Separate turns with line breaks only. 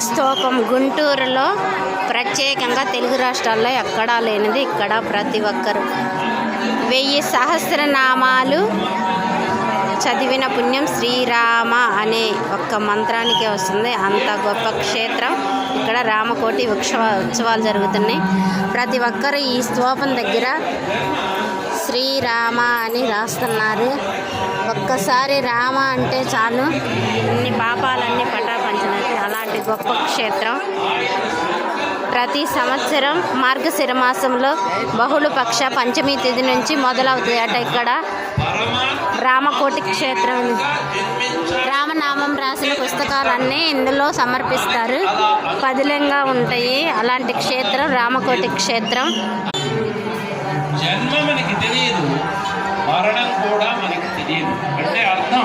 స్తూపం గుంటూరులో ప్రత్యేకంగా తెలుగు రాష్ట్రాల్లో ఎక్కడా లేనిది ఇక్కడ ప్రతి ఒక్కరు. వెయ్యి సహస్రనామాలు చదివిన పుణ్యం శ్రీరామ అనే ఒక్క మంత్రానికే వస్తుంది. అంత గొప్ప క్షేత్రం. ఇక్కడ రామకోటి ఉత్సవ ఉత్సవాలు జరుగుతున్నాయి. ప్రతి ఒక్కరు ఈ స్తూపం దగ్గర శ్రీరామ అని రాస్తున్నారు. ఒక్కసారి రామ అంటే చాలు. ఇన్ని పాపాలన్నీ పటాపంచినట్టు అలాంటి గొప్ప క్షేత్రం. ప్రతి సంవత్సరం మార్గశిర మాసంలో బహుళపక్ష పంచమి తిథి నుంచి మొదలవుతుంది. అట ఇక్కడ రామకోటి క్షేత్రం. రామనామం రాసిన పుస్తకాలన్నీ ఇందులో సమర్పిస్తారు. పదిలంగా ఉంటాయి. అలాంటి క్షేత్రం రామకోటి క్షేత్రం.
జన్మ మనకి తెలియదు. మరణం కూడా మనకి తెలియదు. అంటే అర్థం